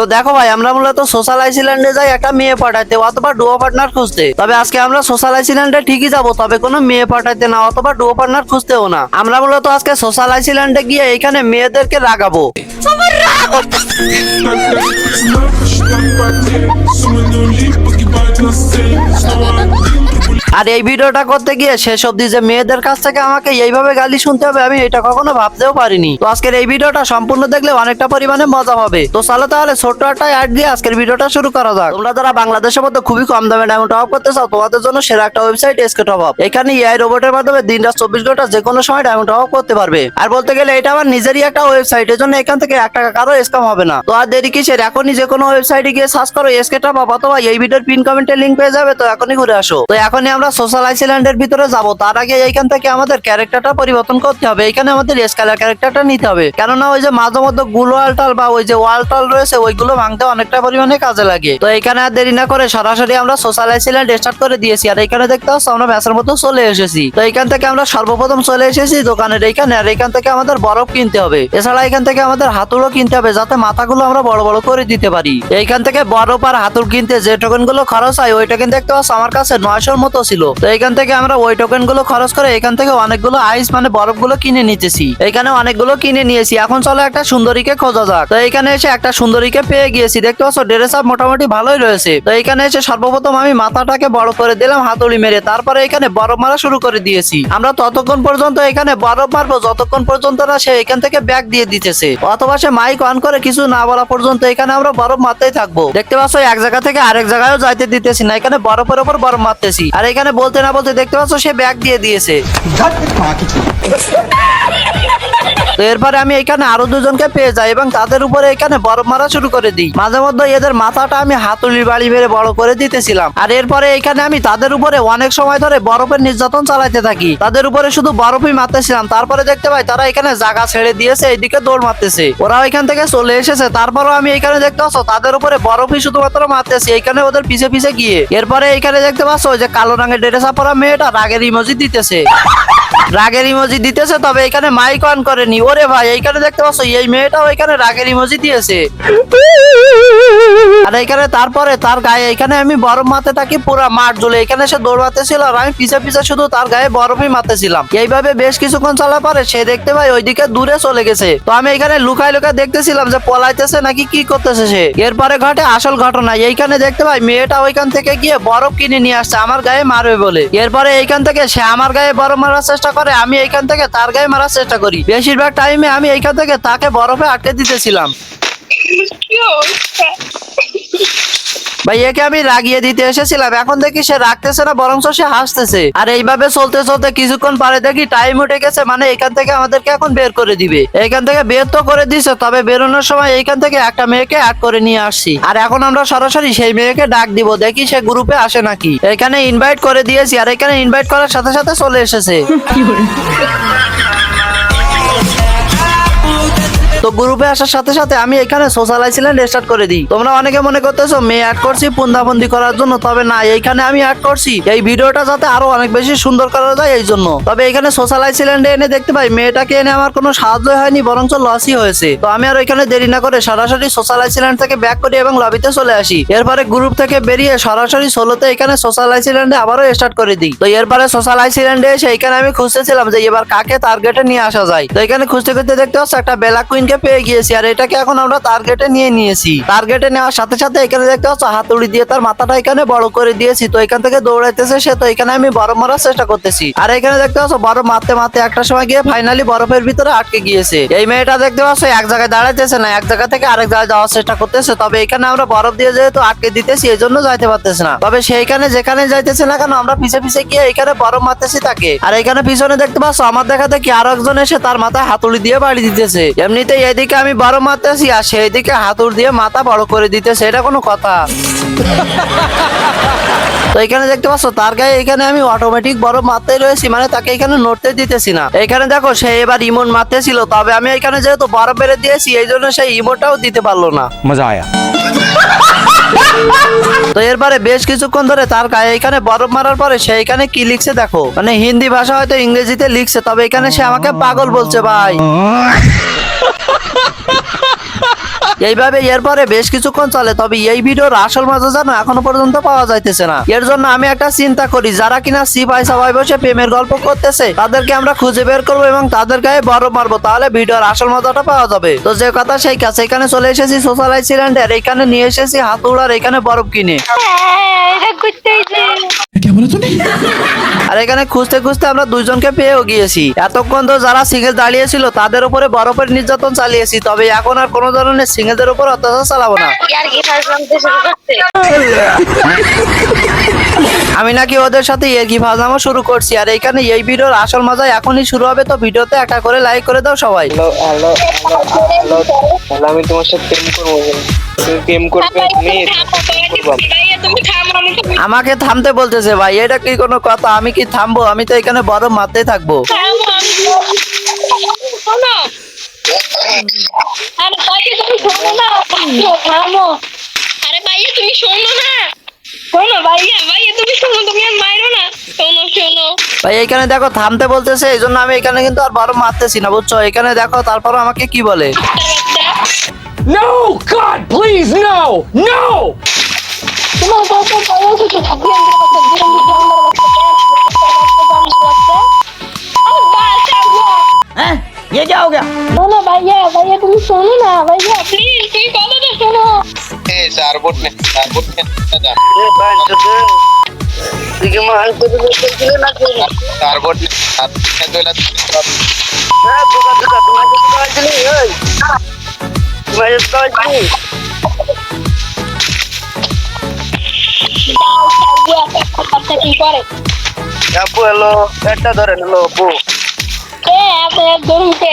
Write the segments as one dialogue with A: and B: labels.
A: তো দেখো ভাই আমরা মূলত সোশ্যাল আইসল্যান্ডে যাই একটা মেয়ে পাঠাইতে অথবা ডুয়ো পার্টনার খুঁজতে। তবে আজকে আমরা সোশ্যাল আইসল্যান্ডে ঠিকই যাব তবে কোনো মেয়ে পাঠাইতে না অথবা ডুয়ো পার্টনার খুঁজতেও না। আমরা মূলত আজকে সোশ্যাল আইসল্যান্ডে গিয়ে এখানে মেয়েদেরকে রাগাবো। আর এই ভিডিওটা করতে গিয়ে শেষ অব্দি যে মেয়েদের কাছ থেকে আমাকে এইভাবে গালি শুনতে হবে, আমি এটা কখনো ভাবতেও পারিনি। তো আজকের এই ভিডিওটা সম্পূর্ণ দেখলে অনেকটা পরিমাণে মজা হবে। তো চলো তাহলে ছোট্ট একটা অ্যাড দিয়ে আজকের ভিডিওটা শুরু করা যাক। তোমরা যারা বাংলাদেশের মধ্যে খুবই কম দামে ডায়মন্ড টপ করতে চাও, তোমাদের জন্য সেরা একটা ওয়েবসাইট এসকে টপ আপ এখানে এআই রোবটের মাধ্যমে দিন রাত চব্বিশ ঘণ্টা যে কোনো সময় ডায়মন্ড টপ করতে পারবে। আর বলতে গেলে এটা আমার নিজেরই একটা ওয়েবসাইট জন্য এখান থেকে এক টাকা কারও স্কাম হবে না। তো আর দেরি কিসের? এখনই যে কোনো ওয়েবসাইটে গিয়ে সার্চ করো এসকে টপ আপ অথবা এই ভিডিওর পিন কমেন্টের লিঙ্ক পেয়ে যাবে। তো এখনই ঘুরে আসো। তো এখনই আমরা সোশ্যাল আইসল্যান্ডের ভিতরে যাব, তার আগে এইখান থেকে আমাদের ক্যারেক্টারটা পরিবর্তন করতে হবে। এখানে আমাদের স্কালার ক্যারেক্টারটা নিতে হবে। কেননা ওই যে মাঝে মধ্যে গুলো আলটাল বা ওই যে ওয়ালটাল রয়েছে, ওইগুলো ভাঙতে অনেকটা পরিমাণে কাজে লাগে। তো এখানে আর দেরি না করে সরাসরি আমরা সোশ্যাল আইসল্যান্ড স্টার্ট করে দিয়েছি। আর এখানে দেখতে পাচ্ছ আমরা ম্যাচের মতো চলে এসেছি। তো এখান থেকে আমরা সর্বপ্রথম চলে এসেছি দোকানের এইখানে। আর এখান থেকে আমাদের বরফ কিনতে হবে। এছাড়া এখান থেকে আমাদের হাতুড়ও কিনতে হবে, যাতে মাথাগুলো আমরা বড় বড় করে দিতে পারি। এইখান থেকে বরফ আর হাতুড় কিনতে যে টোকেনগুলো খরচ হয় ওই টোকেন দেখতে পাচ্ছ আমার কাছে নয়শোর মতো ছিল। তো এখান থেকে আমরা ওই টোকেনগুলো খরচ করে এখান থেকে অনেকগুলো আইস মানে বরফগুলো কিনে নিতেছি। এখানে অনেকগুলো কিনে নিয়েছি। এখন চলো একটা সুন্দরীকে খোঁজা যাক। তো এখানে এসে একটা সুন্দরীকে পেয়ে গিয়েছি। দেখতে পাচ্ছ ড্রেস আপ মোটামুটি ভালোই রয়েছে। তো এখানে এসে সর্বপ্রথম আমি মাথাটাকে বড় করে দিলাম হাতুড়ি মেরে। তারপরে এখানে বরফ মারা শুরু করে দিয়েছি। আমরা ততক্ষণ পর্যন্ত এখানে বরফ মারবো। যতক্ষণ পর্যন্ত না সে এখান থেকে ব্যাগ দিয়ে দিতেছে। অথবা সে মাইক অন করে কিছু না বলা পর্যন্ত এখানে আমরা বরফ মারতেই থাকব। দেখতে পাচ্ছ, এক জায়গা থেকে আরেক জায়গায় যাইতে দিতেছি না। এখানে বরফের উপর বরফ মারতেছি। আর এখানে বলতে না বলতে দেখতে পাচ্ছ সে ব্যাগ দিয়ে দিয়েছে। তো এরপরে আমি এখানে আরও দুজনকে পেয়ে যাই এবং তাদের উপরে এখানে বরফ মারা শুরু করে দিই। মাঝে মধ্যে এদের মাথাটা আমি হাতুড়ির বাড়ি মেরে বড় করে দিতেছিলাম। আর এরপরে এখানে আমি তাদের উপরে অনেক সময় ধরে বরফের নির্যাতন চালাইতে থাকি। তাদের উপরে শুধু বরফই মারতেছিলাম। তারপরে দেখতে পাই তারা এখানে জায়গা ছেড়ে দিয়েছে, এইদিকে দৌড় মারতেছে। ওরা এখান থেকে চলে এসেছে। তারপরও আমি এখানে দেখতে পাচ্ছ, তাদের উপরে বরফই শুধুমাত্র মারতেছি। এখানে ওদের পিছে পিছে গিয়ে। এরপরে এখানে দেখতে পাচ্ছ যে কালো রঙের ড্রেস পরা মেয়েটা রাগের ইমোজি দিতেছে। রাগের ইমোজি দিতেছে, তবে এখানে মাইক অন করেনি। ওরে ভাই, এইখানে দেখতে পাচ্ছ, এই মেয়েটাও এখানে রাগের ইমোজি দিয়েছে। আর এখানে তারপরে তার গায়ে, এখানে আমি বরফ মারতে থাকি, পুরো মাঠ জ্বলে এখানে সে দৌড়াতে ছিল আর আমি পিছে পিছে শুধু তার গায়ে বরফই মারতেছিলাম। এইভাবে বেশ কিছুক্ষণ চলা পরে সে দেখতে পাই ওইদিকে দূরে চলে গেছে। তো আমি এখানে লুকাই লুকাই দেখতেছিলাম যে পলাইতেছে নাকি কি করতেছে সে। এরপরে ঘটে আসল ঘটনা। এইখানে দেখতে পাই মেয়েটা ওইখান থেকে গিয়ে বরফ কিনে নিয়ে আসছে, আমার গায়ে মারবে বলে। এরপরে এইখান থেকে সে আমার গায়ে বরফ মারার চেষ্টা করে, আমি এখান থেকে তার গায়ে মারার চেষ্টা করি। বেশিরভাগ টাইমে আমি এখান থেকে তাকে বরফে আটকে দিতেছিলাম। ভাই একে আমি রাগিয়ে দিতে এসেছিলাম। এখন দেখি সে রাখতেছে না বরং সে হাসতেছে। আর এইভাবে চলতে চলতে কিছুক্ষণ পরে দেখি টাইম উঠে গেছে মানে এখান থেকে আমাদেরকে এখন বের করে দিবে। এখান থেকে বের তো করে দিছে, তবে বেরোনোর সময় এইখান থেকে একটা মেয়েকে অ্যাড করে নিয়ে আসছি আর এখন আমরা সরাসরি সেই মেয়েকে ডাক দিব, দেখি সে গ্রুপে আসে নাকি। এখানে ইনভাইট করে দিয়েছি, আর এখানে ইনভাইট করার সাথে সাথে চলে এসেছে। গ্রুপে আসার সাথে সাথে আমি এখানে সোশ্যাল আইসল্যান্ড স্টার্ট করে দিই। তোমরা অনেকে মনে করতেছো মেয়ে অ্যাড করছি পুন্দাবন্দি করার জন্য তবে না, এইখানে আমি অ্যাড করছি। এই ভিডিওটা যাতে আরও অনেক বেশি সুন্দর করা যায় এই জন্য। তবে এখানে সোশ্যাল আইসল্যান্ডে এনে দেখতে পাই, মেয়েটাকে এনে আমার কোনো সাহায্য হয়নি, বরঞ্চ লসই হয়েছে। তো আমি আর এখানে দেরি না করে সরাসরি সোশ্যাল আইসল্যান্ড থেকে ব্যাক করি এবং লবিতে চলে আসি। এরপরে গ্রুপ থেকে বেরিয়ে সরাসরি সোলোতে এখানে সোশ্যাল আইসল্যান্ডে আবারও স্টার্ট করে দিই। তো এরপরে সোশ্যাল আইসল্যান্ডে এসে এখানে আমি খুঁজতেছিলাম যে এবার কাকে টার্গেটে নিয়ে আসা যায়। তো এখানে খুঁজতে খুঁজতে দেখতে পাচ্ছ, একটা বেলা কুইনকে পেয়ে গিয়েছি। আর এটাকে এখন আমরা টার্গেটে নিয়ে নিয়েছি। টার্গেটে নেওয়ার সাথে সাথে এখানে দেখতে পাচ্ছ, হাতুড়ি দিয়ে তার মাথাটা এখানে বড় করে দিয়েছি। তো এখান থেকে দৌড়াইতেছে সে, তো এখানে আমি বরফ মারার চেষ্টা করতেছি। আর এখানে দেখতে পাচ্ছ, বরফ মারতে মারতে একটা সময় গিয়ে ফাইনালি বরফের ভিতরে আটকে গিয়েছে। এই মেয়েটা দেখতে পাচ্ছ, এক জায়গায় দাঁড়াইতেছে না, এক জায়গা থেকে আরেক জায়গায় যাওয়ার চেষ্টা করতেছে। তবে এখানে আমরা বরফ দিয়ে যেহেতু আটকে দিতেছি এই জন্য যাইতে পারতেছে না। তবে সেইখানে যেখানে যাইতেছে না কেন, আমরা পিছে পিছে গিয়ে এখানে বরফ মারতেছি তাকে। আর এখানে পিছনে দেখতে পাচ্ছ, আমার দেখা দেখি আরও একজন এসে তার মাথায় হাতুড়ি দিয়ে বাড়ি দিতেছে। এমনিতে এদিকে আমি বড় মারতেছি আর সেদিকে হাতুর দিয়ে মাথা বড় করে দিতেছে এটা কোনো কথা। তো এখানে দেখতে পাচ্ছ তার গায়ে এখানে আমি অটোমেটিক বড় মারতে রয়েছি মানে তাকে এখানে নড়তে দিতেছি না। এখানে দেখো সে এবার ইমোন মারতে ছিল তবে আমি এখানে যেহেতু বরফ মেরে দিয়েছি এই জন্য সে ইমোটাও দিতে পারল না।
B: মজা আয়া।
A: তো এরপরে বেশ কিছুক্ষণ ধরে তার গায়ে এখানে বরফ মারার পরে সে এখানে কি লিখছে দেখো? মানে হিন্দি ভাষা হয়তো ইংরেজিতে লিখছে তবে এখানে সে আমাকে পাগল বলছে ভাই। এইভাবে এরপরে বেশ কিছুক্ষণ চলে তবে এই ভিডিওর আসল মজা জানো এখনও পর্যন্ত পাওয়া যাইতেছে না। এর জন্য আমি একটা চিন্তা করি যারা কিনা সি পয়সা ভাই বসে প্রেমের গল্প করতেছে তাদেরকে আমরা খুঁজে বের করব এবং তাদের গায়ে বড় মারবো তাহলে ভিডিওর আসল মজাটা পাওয়া যাবে। তো যে কথা সেই কাছে এখানে চলে এসেছি সোশ্যাল আইসিল্যান্ডের এখানে নিয়ে এসেছি হাতুড়ার এখানে বরফ কিনে।
B: হ্যাঁ,
C: क्या बोला तूने
A: আর এখানে খুঁজতে খুঁজতে আমরা দুইজনকে পেয়েও গিয়েছি এতক্ষণ তো যারা সিঙ্গেল দাঁড়িয়েছিল তাদের উপরে বরফের নির্যাতন চালিয়েছি তবে এখন আর কোনো ধরনের সিঙ্গেলদের উপর অত্যাচার চালাবো না
B: ইয়ার কি ফাজলামতে শুরু করছে
A: আমি নাকি ওদের সাথে এগি ফাজামো শুরু করছি আর এখানে এই ভিডিওর আসল মজা এখনই শুরু হবে তো ভিডিওতে একটা করে লাইক করে দাও সবাই
D: হ্যালো হ্যালো হ্যালো হ্যালো আমি তোমার সাথে প্রেম করবো তুমি প্রেম করবে আমি
A: আমাকে থামতে বলতেছে ভাই এটা কি কোনো কথা? আমি কি থামবো? আমি তো এখানে বরফ মারতেই থাকব।
B: থামো আমি শোনো। আরে ভাইয়া তুমি শোনো না। থামো। আরে ভাইয়া তুমি শোনো ভাইয়া ভাইয়া তুমি শোনো তুমি আর মাইরো না। শোনো শোনো।
A: ভাই এখানে দেখো থামতে বলতেছে এই জন্য আমি এখানে কিন্তু আর বরফ মারতেছি না বুঝছ? এখানে দেখো তারপর আমাকে কি বলে?
E: No! God, please, no! No!
B: ये क्या हो गया? नो भैया भैया तुम सुनो ना भैया
E: प्लीज़ प्लीज़ कॉल ना सुनो।
B: ए सारबोट ने सारबोट ने ए बैंड से तुझे मार को
D: तो चले ना चले सारबोट ने साथ में तो ला ए बुका बुका तुम्हारे
B: कॉल चले ओए तुम्हारे कॉल चले
D: আপু হ্যালো একটা ধরেন হ্যালো আপু
B: কে? আপনি ধরুন কে?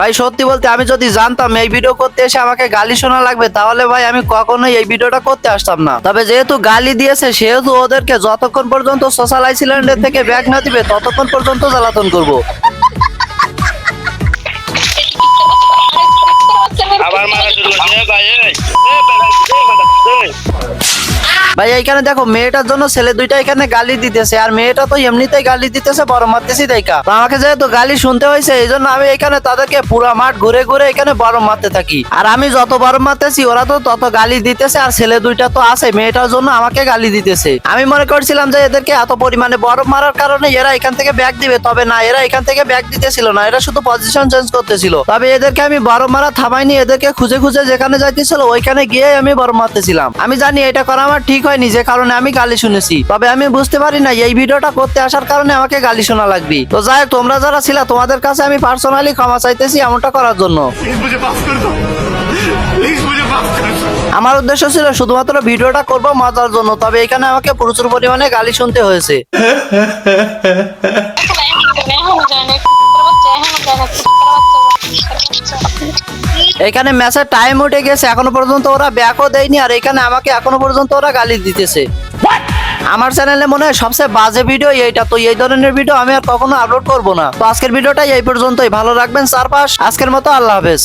A: ভাই সত্যি বলতে আমি যদি জানতাম এই ভিডিও করতে এসে আমাকে গালি শোনা লাগবে তাহলে ভাই আমি কখনোই এই ভিডিওটা করতে আসতাম না। তবে যেহেতু গালি দিয়েছে সেহেতু ওদেরকে যতক্ষণ পর্যন্ত সোশ্যাল আইসিল্যান্ডের থেকে ব্যাগ না দিবে ততক্ষণ পর্যন্ত জ্বালাতন করব।
D: আবার মারা শুরু করছে ভাই এই।
A: ভাই, এইখানে দেখো, মেয়েটার জন্য ছেলে দুইটা এখানে গালি দিতেছে, আর মেয়েটা তো এমনিতেই গালি দিতেছে, বড় মারতেছি দেখা। আমাকে যেহেতু গালি শুনতে হয়েছে, এই জন্য আমি এখানে তাদেরকে পুরা মাঠ ঘুরে ঘুরে এখানে বড় মারতে থাকি। আর আমি যত বড় মারতেছি, ওরা তো তত গালি দিতেছে, আর ছেলে দুইটা তো আছে, মেয়েটার জন্য আমাকে গালি দিতেছে। আমি মনে করছিলাম যে এদেরকে এত পরিমাণে বরফ মারার কারণে এরা এখান থেকে ব্যাগ দিবে, তবে না, এরা এখান থেকে ব্যাগ দিতেছিল না, এরা শুধু পজিশন চেঞ্জ করতেছিল। তবে এদেরকে আমি বরফ মারা থামাইনি, এদেরকে খুঁজে খুঁজে যেখানে যাইতেছিল, ওইখানে গিয়ে আমি বরফ মারতেছিলাম। আমি জানি এটা করা আমার ঠিক হয়নি যে কারণে আমি গালি শুনেছি তবে আমি বুঝতে পারি না এই ভিডিওটা করতে আসার কারণে আমাকে গালি শোনা লাগবে তো যাই তোমরা যারা ছিলা তোমাদের কাছে আমি পার্সোনালি ক্ষমা চাইতেছি এমনটা করার জন্য আমার উদ্দেশ্য ছিল শুধুমাত্র ভিডিওটা করব মজার জন্য তবে এখানে আমাকে প্রচুর পরিমাণে গালি শুনতে হয়েছে এখনও ম্যাচের টাইম উঠে গেছে এখনও পর্যন্ত ওরা ব্যাকও দেয়নি আর এখানে আমাকে এখনও পর্যন্ত ওরা গালি দিতেছে। আমার চ্যানেলে মনে হয় সবচেয়ে বাজে ভিডিও এইটা তো এই ধরনের ভিডিও আমি আর কখনো আপলোড করব না। তো আজকের ভিডিওটাই এই পর্যন্তই ভালো রাখবেন চারপাশ আজকের মতো আল্লাহ হাফেজ।